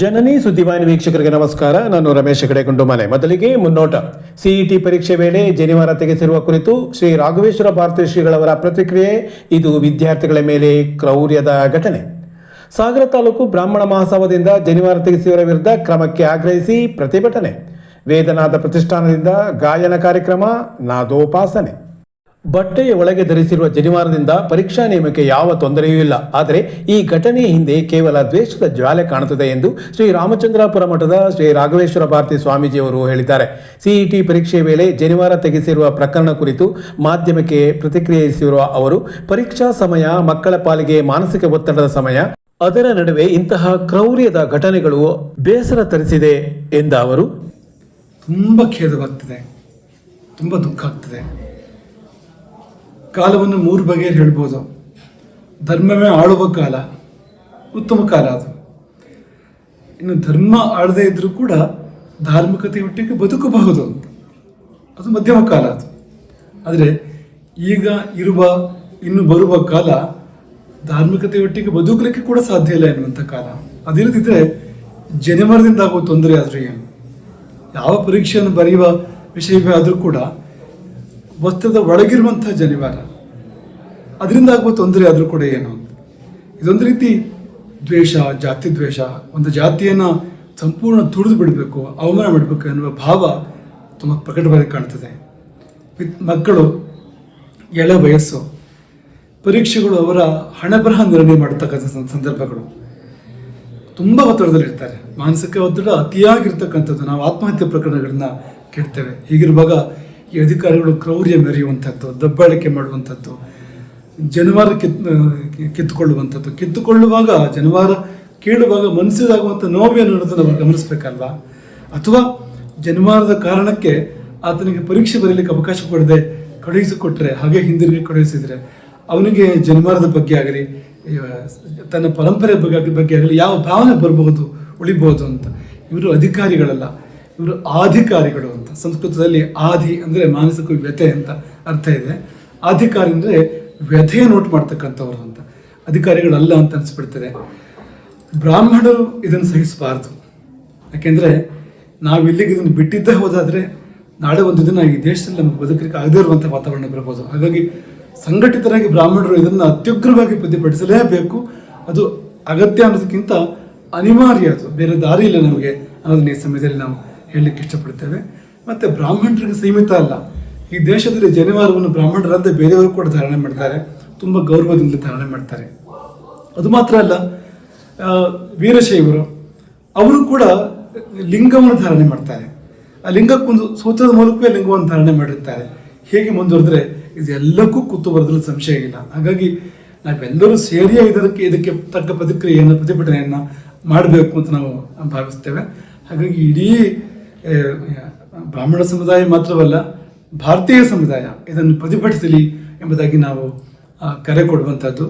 ಜನನಿ ಸುದ್ದಿವಾಹಿನಿ ವೀಕ್ಷಕರಿಗೆ ನಮಸ್ಕಾರ. ನಾನು ರಮೇಶ್ ಕಡೆಗೊಂಡು ಮನೆ. ಮೊದಲಿಗೆ ಮುನ್ನೋಟ. ಸಿಇಟಿ ಪರೀಕ್ಷೆ ವೇಳೆ ಜನಿವಾರ ತೆಗೆಸಿರುವ ಕುರಿತು ಶ್ರೀ ರಾಘವೇಶ್ವರ ಭಾರತಿ ಶ್ರೀಗಳವರ ಪ್ರತಿಕ್ರಿಯೆ, ಇದು ವಿದ್ಯಾರ್ಥಿಗಳ ಮೇಲೆ ಕ್ರೌರ್ಯದ ಘಟನೆ. ಸಾಗರ ತಾಲೂಕು ಬ್ರಾಹ್ಮಣ ಮಹಾಸಭಾದಿಂದ ಜನಿವಾರ ತೆಗೆಸಿಯವರ ವಿರುದ್ಧ ಕ್ರಮಕ್ಕೆ ಆಗ್ರಹಿಸಿ ಪ್ರತಿಭಟನೆ. ವೇದನಾದ ಪ್ರತಿಷ್ಠಾನದಿಂದ ಗಾಯನ ಕಾರ್ಯಕ್ರಮ, ನಾದೋಪಾಸನೆ. ಬಟ್ಟೆಯ ಒಳಗೆ ಧರಿಸಿರುವ ಜನಿವಾರದಿಂದ ಪರೀಕ್ಷಾ ನೇಮಕ್ಕೆ ಯಾವ ತೊಂದರೆಯೂ ಇಲ್ಲ. ಆದರೆ ಈ ಘಟನೆಯ ಹಿಂದೆ ಕೇವಲ ದ್ವೇಷದ ಜ್ವಾಲೆ ಕಾಣುತ್ತದೆ ಎಂದು ಶ್ರೀ ರಾಮಚಂದ್ರಾಪುರ ಮಠದ ಶ್ರೀ ರಾಘವೇಶ್ವರ ಭಾರತಿ ಸ್ವಾಮೀಜಿಯವರು ಹೇಳಿದ್ದಾರೆ. ಸಿಇಟಿ ಪರೀಕ್ಷೆ ವೇಳೆ ಜನಿವಾರ ತೆಗೆಸಿರುವ ಪ್ರಕರಣ ಕುರಿತು ಮಾಧ್ಯಮಕ್ಕೆ ಪ್ರತಿಕ್ರಿಯಿಸಿರುವ ಅವರು, ಪರೀಕ್ಷಾ ಸಮಯ, ಮಕ್ಕಳ ಪಾಲಿಗೆ ಮಾನಸಿಕ ಒತ್ತಡದ ಸಮಯ, ಅದರ ನಡುವೆ ಇಂತಹ ಕ್ರೌರ್ಯದ ಘಟನೆಗಳು ಬೇಸರ ತರಿಸಿದೆ ಎಂದ ಅವರು, ತುಂಬ ಖೇದವಾಗ್ತದೆ. ತುಂಬ ದುಃಖ ಆಗ್ತದೆ. ಕಾಲವನ್ನು ಮೂರು ಬಗೆಯಲ್ಲಿ ಹೇಳ್ಬೋದು. ಧರ್ಮವೇ ಆಳುವ ಕಾಲ, ಉತ್ತಮ ಕಾಲ ಅದು. ಇನ್ನು ಧರ್ಮ ಆಳದೇ ಇದ್ದರೂ ಕೂಡ ಧಾರ್ಮಿಕತೆ ಒಟ್ಟಿಗೆ ಬದುಕಬಹುದು. ಅಂತ ಅದು ಮಧ್ಯಮ ಕಾಲ ಅದು. ಆದರೆ ಈಗ ಇರುವ, ಇನ್ನು ಬರುವ ಕಾಲ ಧಾರ್ಮಿಕತೆ ಒಟ್ಟಿಗೆ ಬದುಕಲಿಕ್ಕೆ ಕೂಡ ಸಾಧ್ಯ ಇಲ್ಲ ಎನ್ನುವಂಥ ಕಾಲ. ಅದಿಲ್ಲದಿದ್ದರೆ ಜನಮರದಿಂದ ಆಗುವ ತೊಂದರೆ ಆದರೆ ಏನು? ಯಾವ ಪರೀಕ್ಷೆಯನ್ನು ಬರೆಯುವ ವಿಷಯವೇ ಆದರೂ ಕೂಡ ವಸ್ತ್ರದ ಒಳಗಿರುವಂಥ ಜನಿವಾರ. ಅದರಿಂದ ಆಗುವ ತೊಂದರೆ ಆದರೂ ಕೂಡ ಏನು ಅಂತ. ಇದೊಂದು ರೀತಿ ದ್ವೇಷ, ಜಾತಿ ದ್ವೇಷ, ಒಂದು ಜಾತಿಯನ್ನು ಸಂಪೂರ್ಣ ತುಳಿದು ಬಿಡಬೇಕು, ಅವಮಾನ ಮಾಡಬೇಕು ಎನ್ನುವ ಭಾವ ತುಂಬ ಪ್ರಕಟವಾಗಿ ಕಾಣ್ತದೆ. ಮಕ್ಕಳು, ಎಳೆ ವಯಸ್ಸು, ಪರೀಕ್ಷೆಗಳು ಅವರ ಹಣಬರಹ ನಿರ್ಣಯ ಮಾಡತಕ್ಕಂಥ ಸಂದರ್ಭಗಳು. ತುಂಬ ಒತ್ತಡದಲ್ಲಿರ್ತಾರೆ. ಮಾನಸಿಕ ಒತ್ತಡ ಅತಿಯಾಗಿರ್ತಕ್ಕಂಥದ್ದು. ನಾವು ಆತ್ಮಹತ್ಯೆ ಪ್ರಕರಣಗಳನ್ನ ಕೇಳ್ತೇವೆ. ಹೀಗಿರುವಾಗ ಈ ಅಧಿಕಾರಿಗಳು ಕ್ರೌರ್ಯ ಮೆರೆಯುವಂಥದ್ದು, ದಬ್ಬಾಳಿಕೆ ಮಾಡುವಂಥದ್ದು, ಜನವಾರ ಕಿತ್ ಕಿತ್ತುಕೊಳ್ಳುವಂಥದ್ದು. ಕಿತ್ತುಕೊಳ್ಳುವಾಗ, ಜನವಾರ ಕೇಳುವಾಗ ಮನಸ್ಸಿದಾಗುವಂಥ ನೋವೇನು ಅನ್ನೋದನ್ನು ನಾವು ಗಮನಿಸಬೇಕಲ್ವಾ? ಅಥವಾ ಜನವಾರದ ಕಾರಣಕ್ಕೆ ಆತನಿಗೆ ಪರೀಕ್ಷೆ ಬರೀಲಿಕ್ಕೆ ಅವಕಾಶ ಕೊಡದೆ ಕಳುಹಿಸಿಕೊಟ್ರೆ, ಹಾಗೆ ಹಿಂದಿರುಗಿ ಕಳುಹಿಸಿದರೆ, ಅವನಿಗೆ ಜನವಾರದ ಬಗ್ಗೆ ಆಗಲಿ ತನ್ನ ಪರಂಪರೆ ಬಗ್ಗೆ ಬಗ್ಗೆ ಆಗಲಿ ಯಾವ ಭಾವನೆ ಬರಬಹುದು, ಉಳಿಬಹುದು ಅಂತ. ಇವರು ಅಧಿಕಾರಿಗಳಲ್ಲ. ಇವರು ಆಧಿಕಾರಿಗಳು ಅಂತ. ಸಂಸ್ಕೃತದಲ್ಲಿ ಆದಿ ಅಂದರೆ ಮಾನಸಿಕ ವ್ಯಥೆ ಅಂತ ಅರ್ಥ ಇದೆ. ಆಧಿಕಾರಿ ಅಂದರೆ ವ್ಯಥೆಯ ನೋಟ್ ಮಾಡ್ತಕ್ಕಂಥವ್ರು ಅಂತ. ಅಧಿಕಾರಿಗಳಲ್ಲ ಅಂತ ಅನಿಸ್ಬಿಡ್ತಾರೆ ಬ್ರಾಹ್ಮಣರು ಇದನ್ನು ಸಹಿಸಬಾರ್ದು. ಯಾಕೆಂದರೆ ನಾವು ಇಲ್ಲಿಗೆ ಇದನ್ನು ಬಿಟ್ಟಿದ್ದೇ ಹೋದಾದರೆ ನಾಳೆ ಒಂದು ದಿನ ಈ ದೇಶದಲ್ಲಿ ನಮಗೆ ಬದುಕಲಿಕ್ಕೆ ಆಗದೇ ಇರುವಂಥ ವಾತಾವರಣ ಬರಬಹುದು ಹಾಗಾಗಿ ಸಂಘಟಿತರಾಗಿ ಬ್ರಾಹ್ಮಣರು ಇದನ್ನು ಅತ್ಯುಗ್ರವಾಗಿ ಪ್ರತಿಭಟಿಸಲೇಬೇಕು. ಅದು ಅಗತ್ಯ ಅನ್ನೋದಕ್ಕಿಂತ ಅನಿವಾರ್ಯ ಅದು. ಬೇರೆ ದಾರಿ ಇಲ್ಲ ನಮಗೆ ಅನ್ನೋದನ್ನ ಈ ಸಮಯದಲ್ಲಿ ನಾವು ಹೇಳಲಿಕ್ಕೆ ಇಷ್ಟಪಡ್ತೇವೆ. ಮತ್ತು ಬ್ರಾಹ್ಮಣರಿಗೆ ಸೀಮಿತ ಅಲ್ಲ. ಈ ದೇಶದಲ್ಲಿ ಜನಿವಾರವನ್ನು ಬ್ರಾಹ್ಮಣರಂತೆ ಬೇರೆಯವರು ಕೂಡ ಧಾರಣೆ ಮಾಡ್ತಾರೆ. ತುಂಬ ಗೌರವದಿಂದ ಧಾರಣೆ ಮಾಡ್ತಾರೆ. ಅದು ಮಾತ್ರ ಅಲ್ಲ ವೀರಶೈವರು ಅವರು ಕೂಡ ಲಿಂಗವನ್ನು ಧಾರಣೆ ಮಾಡ್ತಾರೆ. ಆ ಲಿಂಗಕ್ಕೊಂದು ಸೂತ್ರದ ಮೂಲಕವೇ ಲಿಂಗವನ್ನು ಧಾರಣೆ ಮಾಡಿರ್ತಾರೆ. ಹೇಗೆ ಮುಂದುವರೆದ್ರೆ ಇದೆಲ್ಲಕ್ಕೂ ಕೂತು ಬರೋದ್ರಲ್ಲಿ ಸಂಶಯ ಇಲ್ಲ. ಹಾಗಾಗಿ ನಾವೆಲ್ಲರೂ ಸೇರಿ ಇದಕ್ಕೆ ಇದಕ್ಕೆ ತಕ್ಕ ಪ್ರತಿಕ್ರಿಯೆಯನ್ನು, ಪ್ರತಿಭಟನೆಯನ್ನು ಮಾಡಬೇಕು ಅಂತ ನಾವು ಭಾವಿಸ್ತೇವೆ. ಹಾಗಾಗಿ ಇಡೀ ಬ್ರಾಹ್ಮಣ ಸಮುದಾಯ ಮಾತ್ರವಲ್ಲ, ಭಾರತೀಯ ಸಮುದಾಯ ಇದನ್ನು ಪ್ರತಿಭಟಿಸಲಿ ಎಂಬುದಾಗಿ ನಾವು ಕರೆ ಕೊಡುವಂಥದ್ದು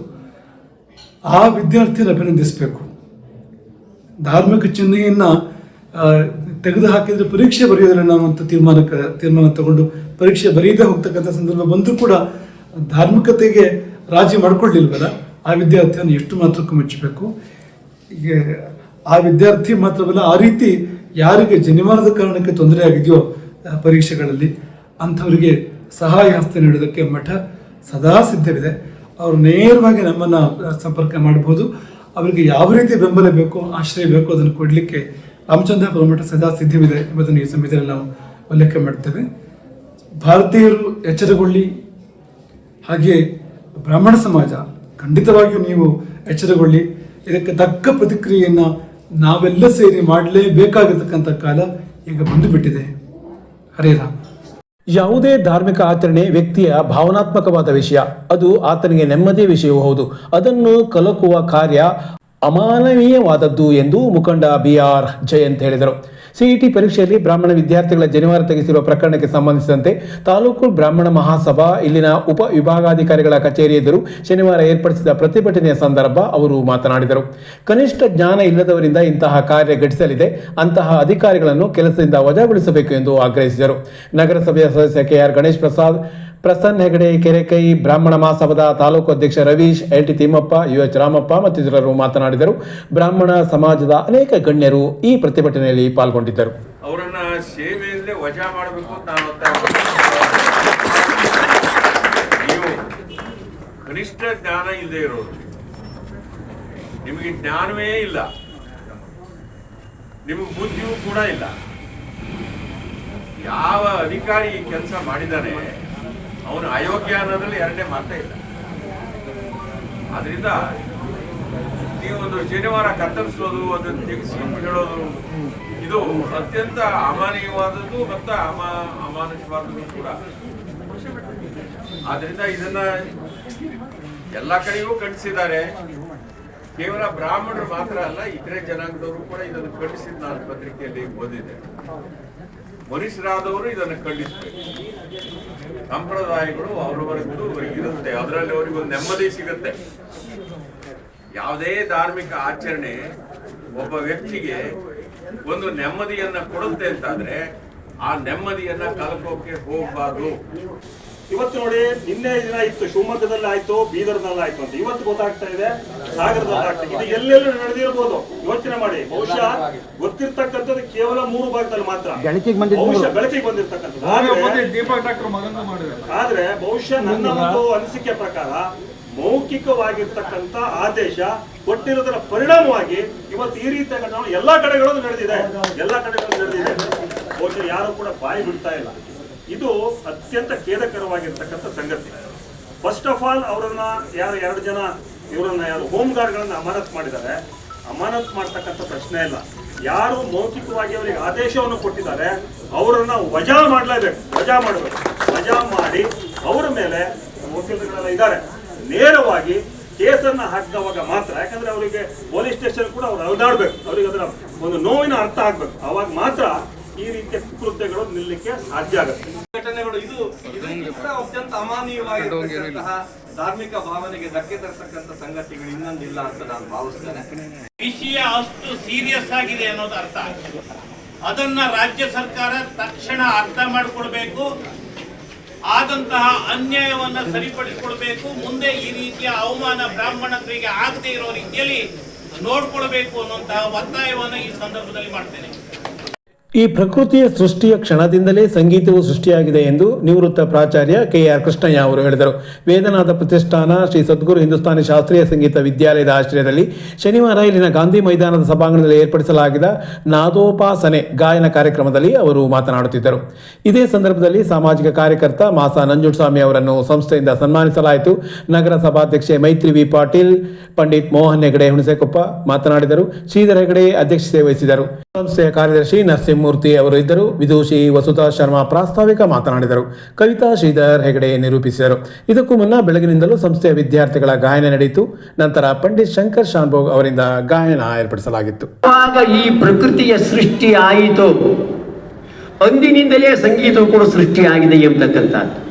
ಆ ವಿದ್ಯಾರ್ಥಿಯನ್ನು ಅಭಿನಂದಿಸಬೇಕು. ಧಾರ್ಮಿಕ ಚಿಹ್ನೆಯನ್ನು ತೆಗೆದು ಹಾಕಿದ್ರೆ ಪರೀಕ್ಷೆ ಬರೆಯೋದಿಲ್ಲ ನಾವು ಅಂತ ತೀರ್ಮಾನ ತೀರ್ಮಾನ ತಗೊಂಡು ಪರೀಕ್ಷೆ ಬರೆಯದೇ ಹೋಗ್ತಕ್ಕಂಥ ಸಂದರ್ಭ ಬಂದರೂ ಕೂಡ ಧಾರ್ಮಿಕತೆಗೆ ರಾಜಿ ಮಾಡಿಕೊಳ್ಳಿಲ್ವಲ್ಲ, ಆ ವಿದ್ಯಾರ್ಥಿಯನ್ನು ಎಷ್ಟು ಮಾತ್ರಕ್ಕೂ ಮೆಚ್ಚಬೇಕು. ಆ ವಿದ್ಯಾರ್ಥಿ ಮಾತ್ರವಲ್ಲ, ಆ ರೀತಿ ಯಾರಿಗೆ ಜನಿವಾರದ ಕಾರಣಕ್ಕೆ ತೊಂದರೆ ಆಗಿದೆಯೋ ಪರೀಕ್ಷೆಗಳಲ್ಲಿ ಅಂಥವರಿಗೆ ಸಹಾಯ ಹಸ್ತ ನೀಡೋದಕ್ಕೆ ಮಠ ಸದಾ ಸಿದ್ಧವಿದೆ. ಅವರು ನೇರವಾಗಿ ನಮ್ಮನ್ನು ಸಂಪರ್ಕ ಮಾಡಬಹುದು ಅವರಿಗೆ ಯಾವ ರೀತಿ ಬೆಂಬಲ ಬೇಕೋ, ಆಶ್ರಯ ಬೇಕೋ ಅದನ್ನು ಕೊಡಲಿಕ್ಕೆ ರಾಮಚಂದ್ರಪುರ ಮಠ ಸದಾ ಸಿದ್ಧವಿದೆ ಎಂಬುದನ್ನು ಈ ಸಮಯದಲ್ಲಿ ನಾವು ಉಲ್ಲೇಖ ಮಾಡ್ತೇವೆ. ಭಾರತೀಯರು ಎಚ್ಚರಗೊಳ್ಳಿ. ಹಾಗೆ ಬ್ರಾಹ್ಮಣ ಸಮಾಜ, ಖಂಡಿತವಾಗಿಯೂ ನೀವು ಎಚ್ಚರಗೊಳ್ಳಿ. ಇದಕ್ಕೆ ತಕ್ಕ ಪ್ರತಿಕ್ರಿಯೆಯನ್ನು ನಾವೆಲ್ಲ ಸೇರಿ ಮಾಡಲೇಬೇಕಾಗಿರ್ತಕ್ಕಂಥ ಕಾಲ ಈಗ ಬಂದು ಬಿಟ್ಟಿದೆ ಹರೇ ಯಾವುದೇ ಧಾರ್ಮಿಕ ಆಚರಣೆ ವ್ಯಕ್ತಿಯ ಭಾವನಾತ್ಮಕವಾದ ವಿಷಯ, ಅದು ಆತನಿಗೆ ನೆಮ್ಮದಿಯ ವಿಷಯವೂ ಹೌದು. ಅದನ್ನು ಕಲಕುವ ಕಾರ್ಯ ಅಮಾನವೀಯವಾದದ್ದು ಎಂದು ಮುಖಂಡ ಬಿ ಆರ್ ಜಯಂತ್ ಹೇಳಿದರು. ಸಿಇಟಿ ಪರೀಕ್ಷೆಯಲ್ಲಿ ಬ್ರಾಹ್ಮಣ ವಿದ್ಯಾರ್ಥಿಗಳ ಜನಿವಾರ ತೆಗೆಸಿರುವ ಪ್ರಕರಣಕ್ಕೆ ಸಂಬಂಧಿಸಿದಂತೆ ತಾಲೂಕು ಬ್ರಾಹ್ಮಣ ಮಹಾಸಭಾ ಇಲ್ಲಿನ ಉಪ ವಿಭಾಗಾಧಿಕಾರಿಗಳ ಕಚೇರಿ ಎದುರು ಶನಿವಾರ ಏರ್ಪಡಿಸಿದ ಪ್ರತಿಭಟನೆಯ ಸಂದರ್ಭ ಅವರು ಮಾತನಾಡಿದರು. ಕನಿಷ್ಠ ಜ್ಞಾನ ಇಲ್ಲದವರಿಂದ ಇಂತಹ ಕಾರ್ಯ ಘಟಿಸಲಿದೆ. ಅಂತಹ ಅಧಿಕಾರಿಗಳನ್ನು ಕೆಲಸದಿಂದ ವಜಾಗೊಳಿಸಬೇಕು ಎಂದು ಆಗ್ರಹಿಸಿದರು. ನಗರಸಭೆಯ ಸದಸ್ಯ ಕೆಆರ್ ಗಣೇಶ್ ಪ್ರಸಾದ್ ಪ್ರಸನ್ನ ಹೆಗಡೆ ಕೆರೆಕೈ ಬ್ರಾಹ್ಮಣ ಮಹಾಸಭಾದ ತಾಲೂಕು ಅಧ್ಯಕ್ಷ Ravish L T Thimmappa, U H Ramappa ಮತ್ತಿತರರು ಮಾತನಾಡಿದರು. ಬ್ರಾಹ್ಮಣ ಸಮಾಜದ ಅನೇಕ ಗಣ್ಯರು ಈ ಪ್ರತಿಭಟನೆಯಲ್ಲಿ ಪಾಲ್ಗೊಂಡಿದ್ದರು. ಅವರನ್ನ ಸೇವೆಯಲ್ಲೇ ವಜಾ ಮಾಡಬೇಕು ನಾನು ನೀವು ಕನಿಷ್ಠ ಜ್ಞಾನ ಇಲ್ಲದೆ ಇರೋದು ನಿಮಗೆ ಜ್ಞಾನವೇ ಇಲ್ಲ. ನಿಮಗೆ ಬುದ್ಧಿಯೂ ಕೂಡ ಇಲ್ಲ. ಯಾವ ಅಧಿಕಾರಿ ಕೆಲಸ ಮಾಡಿದ್ದಾನೆ? ಅವನು ಅಯೋಗ್ಯ ಅನ್ನೋದ್ರಲ್ಲಿ ಎರಡನೇ ಮಾತೇ ಇಲ್ಲ. ಆದ್ರಿಂದ ನೀವು ಒಂದು ಶನಿವಾರ ಕತ್ತರಿಸೋದು, ಅದನ್ನು ತೆಗೆಸಿ ಹೇಳೋದು, ಇದು ಅತ್ಯಂತ ಅಮಾನೀಯವಾದದ್ದು ಮತ್ತು ಅಮ, ಅಮಾನುಷವಾದದ್ದು ಕೂಡ. ಆದ್ರಿಂದ ಇದನ್ನ ಎಲ್ಲ ಕಡೆಯೂ ಖಂಡಿಸಿದ್ದಾರೆ. ಕೇವಲ ಬ್ರಾಹ್ಮಣರು ಮಾತ್ರ ಅಲ್ಲ, ಇತರೆ ಜನಾಂಗದವರು ಕೂಡ ಇದನ್ನು ಖಂಡಿಸಿದ ನಾನು ಪತ್ರಿಕೆಯಲ್ಲಿ ಓದಿದೆ. ಮನುಷ್ಯರಾದವರು ಇದನ್ನು ಖಂಡಿಸಬೇಕು. ಸಂಪ್ರದಾಯಗಳು ಅವರವರೆಗೂ ಇರುತ್ತೆ. ಅದರಲ್ಲಿ ಅವರಿಗೊಂದು ನೆಮ್ಮದಿ ಸಿಗುತ್ತೆ. ಯಾವುದೇ ಧಾರ್ಮಿಕ ಆಚರಣೆ ಒಬ್ಬ ವ್ಯಕ್ತಿಗೆ ಒಂದು ನೆಮ್ಮದಿಯನ್ನ ಕೊಡುತ್ತೆ ಅಂತಾದ್ರೆ ಆ ನೆಮ್ಮದಿಯನ್ನ ಕಲ್ಕೋಕೆ ಹೋಗಬಾರ್ದು. ಇವತ್ತು ನೋಡಿ ನಿನ್ನೆ ದಿನ ಇತ್ತು ಶಿವಮೊಗ್ಗದಲ್ಲಿ ಆಯ್ತು ಬೀದರ್ನಲ್ಲಿ ಆಯ್ತು ಅಂತ. ಇವತ್ತು ಗೊತ್ತಾಗ್ತಾ ಇದೆ ಸಾಗರದಲ್ಲಿ ಆಗ್ತಾ ಇದೆ. ಎಲ್ಲೆಲ್ಲೂ ನಡೆದಿರ್ಬೋದು. ಯೋಚನೆ ಮಾಡಿ. ಬಹುಶಃ ಗೊತ್ತಿರ್ತಕ್ಕಂಥದ್ದು ಕೇವಲ ಮೂರು ಭಾಗದಲ್ಲಿ ಮಾತ್ರ. ಬಹುಶಃ ಬೆಳಕಿಗೆ ಬಂದಿರ್ತಕ್ಕಂಥದ್ದು. ಆದ್ರೆ- ದೀಪಕ್ ಡಾಕ್ಟರ್ ಮಗನ ಮಾಡಿದ್ದಾರೆ ಆದ್ರೆ ಬಹುಶಃ ನನ್ನ ಒಂದು ಅನಿಸಿಕೆ ಪ್ರಕಾರ ಮೌಖಿಕವಾಗಿರ್ತಕ್ಕಂಥ ಆದೇಶ ಕೊಟ್ಟಿರೋದರ ಪರಿಣಾಮವಾಗಿ ಇವತ್ತು ಈ ರೀತಿಯ ಎಲ್ಲಾ ಕಡೆಗಳಲ್ಲೂ ನಡೆದಿದೆ. ಎಲ್ಲಾ ಕಡೆಗಳಲ್ಲೂ ನಡೆದಿದೆ. ಬಹುಶಃ ಯಾರು ಕೂಡ ಬಾಯಿ ಬಿಡ್ತಾ ಇಲ್ಲ. ಇದು ಅತ್ಯಂತ ಖೇದಕರವಾಗಿರ್ತಕ್ಕಂಥ ಸಂಗತಿ. ಫಸ್ಟ್ ಆಫ್ ಆಲ್ ಅವರನ್ನ ಯಾರು ಎರಡು ಜನ ಇವರನ್ನ ಯಾರು ಹೋಮ್ ಗಾರ್ಡ್ಗಳನ್ನ ಅಮಾನತ್ ಮಾಡಿದ್ದಾರೆ. ಅಮಾನತ್ ಮಾಡ್ತಕ್ಕಂಥ ಪ್ರಶ್ನೆ ಇಲ್ಲ. ಯಾರು ಮೌಖಿಕವಾಗಿ ಅವರಿಗೆ ಆದೇಶವನ್ನು ಕೊಟ್ಟಿದ್ದಾರೆ, ಅವರನ್ನ ವಜಾ ಮಾಡಲೇಬೇಕು, ವಜಾ ಮಾಡಬೇಕು. ವಜಾ ಮಾಡಿ ಅವರ ಮೇಲೆ ವಕೀಲರುಗಳೆಲ್ಲ ಇದ್ದಾರೆ. ನೇರವಾಗಿ ಕೇಸನ್ನ ಹಾಕಿದವಾಗ ಮಾತ್ರ, ಯಾಕಂದ್ರೆ ಅವರಿಗೆ ಪೊಲೀಸ್ ಸ್ಟೇಷನ್ ಕೂಡ ಅವ್ರು ಅಲ್ದಾಡ್ಬೇಕು. ಅವರಿಗೆ ಅದರ ಒಂದು ನೋವಿನ ಅರ್ಥ ಆಗ್ಬೇಕು. ಅವಾಗ ಮಾತ್ರ ಈ ರೀತಿಯ ಕುಕೃತ್ಯಗಳು ನಿಲ್ಲಕ್ಕೆ ಸಾಧ್ಯ ಆಗುತ್ತೆ. ಘಟನೆಗಳು ಇದು ಇದಕ್ಕಿಂತ ಕೂಡ ಅತ್ಯಂತ ಅಮಾನೀಯವಾಗಿರ್ತಕ್ಕಂತಹ ಧಾರ್ಮಿಕ ಭಾವನೆಗೆ ಧಕ್ಕೆ ತರತಕ್ಕಂತ ಸಂಗತಿಗಳು ಇನ್ನೊಂದಿಲ್ಲ ಅಂತ ನಾನು ಭಾವಿಸ್ತೇನೆ. ವಿಷಯ ಅಷ್ಟು ಸೀರಿಯಸ್ ಆಗಿದೆ ಅನ್ನೋದು ಅರ್ಥ ಅದನ್ನ ರಾಜ್ಯ ಸರ್ಕಾರ ತಕ್ಷಣ ಅರ್ಥ ಮಾಡಿಕೊಡ್ಬೇಕು. ಆದಂತಹ ಅನ್ಯಾಯವನ್ನ ಸರಿಪಡಿಸಿಕೊಳ್ಬೇಕು ಮುಂದೆ ಈ ರೀತಿಯ ಅವಮಾನ ಬ್ರಾಹ್ಮಣರಿಗೆ ಆಗದೆ ಇರೋ ರೀತಿಯಲ್ಲಿ ನೋಡ್ಕೊಳ್ಬೇಕು ಅನ್ನುವಂತಹ ಒತ್ತಾಯವನ್ನು ಈ ಸಂದರ್ಭದಲ್ಲಿ ಮಾಡ್ತೇನೆ. ಈ ಪ್ರಕೃತಿಯ ಸೃಷ್ಟಿಯ ಕ್ಷಣದಿಂದಲೇ ಸಂಗೀತವು ಸೃಷ್ಟಿಯಾಗಿದೆ ಎಂದು ನಿವೃತ್ತ ಪ್ರಾಚಾರ್ಯ ಕೆ ಆರ್ ಕೃಷ್ಣಯ್ಯ ಅವರು ಹೇಳಿದರು. ವೇದನಾಥ ಪ್ರತಿಷ್ಠಾನ ಶ್ರೀ ಸದ್ಗುರು ಹಿಂದೂಸ್ತಾನಿ ಶಾಸ್ತ್ರೀಯ ಸಂಗೀತ ವಿದ್ಯಾಲಯದ ಆಶ್ರಯದಲ್ಲಿ ಶನಿವಾರ ಇಲ್ಲಿನ ಗಾಂಧಿ ಮೈದಾನದ ಸಭಾಂಗಣದಲ್ಲಿ ಏರ್ಪಡಿಸಲಾಗಿದ್ದ ನಾದೋಪಾಸನೆ ಗಾಯನ ಕಾರ್ಯಕ್ರಮದಲ್ಲಿ ಅವರು ಮಾತನಾಡುತ್ತಿದ್ದರು. ಇದೇ ಸಂದರ್ಭದಲ್ಲಿ ಸಾಮಾಜಿಕ ಕಾರ್ಯಕರ್ತ ಮಾಸ ನಂಜುಂಡಸ್ವಾಮಿ ಅವರನ್ನು ಸಂಸ್ಥೆಯಿಂದ ಸನ್ಮಾನಿಸಲಾಯಿತು. ನಗರ ಸಭಾಧ್ಯಕ್ಷೆ ಮೈತ್ರಿ ವಿ. ಪಾಟೀಲ್, ಪಂಡಿತ್ ಮೋಹನ್ ಹೆಗಡೆ ಹುಣಸೆಕೊಪ್ಪ ಮಾತನಾಡಿದರು. ಶ್ರೀಧರ ಹೆಗಡೆ ಅಧ್ಯಕ್ಷತೆ ವಹಿಸಿದರು. ಸಂಸ್ಥೆಯ ಕಾರ್ಯದರ್ಶಿ ನರಸಿಂಹಮೂರ್ತಿ ಅವರು ಇದ್ದರು. ವಿದೂಷಿ ವಸುತಾ ಶರ್ಮಾ ಪ್ರಾಸ್ತಾವಿಕ ಮಾತನಾಡಿದರು. ಕವಿತಾ ಶ್ರೀಧರ್ ಹೆಗಡೆ ನಿರೂಪಿಸಿದರು. ಇದಕ್ಕೂ ಮುನ್ನ ಬೆಳಗಿನಿಂದಲೂ ಸಂಸ್ಥೆಯ ವಿದ್ಯಾರ್ಥಿಗಳ ಗಾಯನ ನಡೆಯಿತು. ನಂತರ ಪಂಡಿತ್ ಶಂಕರ್ ಶಾನ್ಭೋಗ್ ಅವರಿಂದ ಗಾಯನ ಏರ್ಪಡಿಸಲಾಗಿತ್ತು. ಈ ಪ್ರಕೃತಿಯ ಸೃಷ್ಟಿ ಆಯಿತು. ಅಂದಿನಿಂದಲೇ ಸಂಗೀತವು ಕೂಡ ಸೃಷ್ಟಿಯಾಗಿದೆ ಎಂಬತಕ್ಕಂಥದ್ದು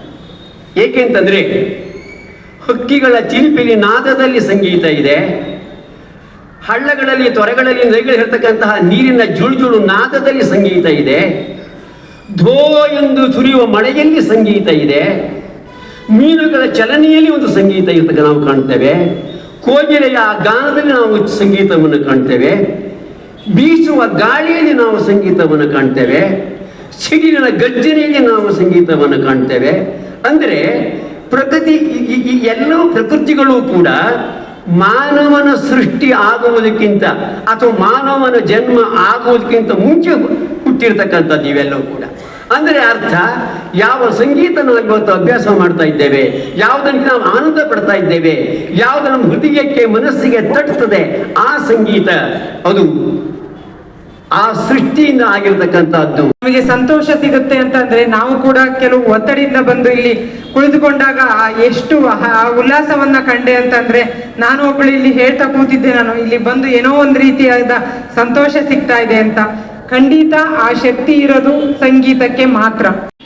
ಏಕೆಂತಂದ್ರೆ, ಹಕ್ಕಿಗಳ ಚಿಲಿಪಿಲಿ ನಾದದಲ್ಲಿ ಸಂಗೀತ ಇದೆ. ಹಳ್ಳಗಳಲ್ಲಿ, ತೊರೆಗಳಲ್ಲಿ ಹೇಳ್ತಕ್ಕಂತಹ ನೀರಿನ ಜುಳುಜುಳು ನಾದದಲ್ಲಿ ಸಂಗೀತ ಇದೆ. ಧೋ ಎಂದು ಸುರಿಯುವ ಮಳೆಯಲ್ಲಿ ಸಂಗೀತ ಇದೆ. ಮೀನುಗಳ ಚಲನೆಯಲ್ಲಿ ಒಂದು ಸಂಗೀತ ಇರ್ತಕ್ಕ ನಾವು ಕಾಣ್ತೇವೆ. ಕೋಗಿಲೆಯ ಗಾನದಲ್ಲಿ ನಾವು ಸಂಗೀತವನ್ನು ಕಾಣ್ತೇವೆ. ಬೀಸುವ ಗಾಳಿಯಲ್ಲಿ ನಾವು ಸಂಗೀತವನ್ನು ಕಾಣ್ತೇವೆ. ಸಿಡಿಲಿನ ಗರ್ಜನೆಯಲ್ಲಿ ನಾವು ಸಂಗೀತವನ್ನು ಕಾಣ್ತೇವೆ. ಅಂದರೆ ಪ್ರಕೃತಿ, ಈ ಎಲ್ಲವೂ ಪ್ರಕೃತಿಗಳು ಕೂಡ ಮಾನವನ ಸೃಷ್ಟಿ ಆಗುವುದಕ್ಕಿಂತ ಅಥವಾ ಮಾನವನ ಜನ್ಮ ಆಗುವುದಕ್ಕಿಂತ ಮುಂಚೆ ಹುಟ್ಟಿರ್ತಕ್ಕಂಥದ್ದು ಇವೆಲ್ಲವೂ ಕೂಡ. ಅಂದರೆ ಅರ್ಥ, ಯಾವ ಸಂಗೀತ ನಾವು ಅಭ್ಯಾಸ ಮಾಡ್ತಾ ಇದ್ದೇವೆ, ಯಾವುದನ್ನು ನಾವು ಆನಂದ ಪಡ್ತಾ ಇದ್ದೇವೆ ಯಾವುದು ನಮ್ಮ ಹೃದಯಕ್ಕೆ ಮನಸ್ಸಿಗೆ ತಟ್ಟುತ್ತದೆ ಆ ಸಂಗೀತ ಅದು ಆ ಸೃಷ್ಟಿಯಿಂದ ಆಗಿರ್ತಕ್ಕಂಥದ್ದು. ನಮಗೆ ಸಂತೋಷ ಸಿಗುತ್ತೆ ಅಂತಂದ್ರೆ ನಾವು ಕೂಡ ಕೆಲವು ಒತ್ತಡಿಯಿಂದ ಬಂದು ಇಲ್ಲಿ ಕುಳಿತುಕೊಂಡಾಗ, ಆ, ಎಷ್ಟು ಆ ಉಲ್ಲಾಸವನ್ನ ಕಂಡೆ ಅಂತಂದ್ರೆ ನಾನು ಒಬ್ಬಳು ಇಲ್ಲಿ ಹೇಳ್ತಾ ಕೂತಿದ್ದೆ ನಾನು. ಇಲ್ಲಿ ಬಂದು ಏನೋ ಒಂದು ರೀತಿಯಾದ ಸಂತೋಷ ಸಿಗ್ತಾ ಇದೆ ಅಂತ. ಖಂಡಿತ ಆ ಶಕ್ತಿ ಇರೋದು ಸಂಗೀತಕ್ಕೆ ಮಾತ್ರ ಿ.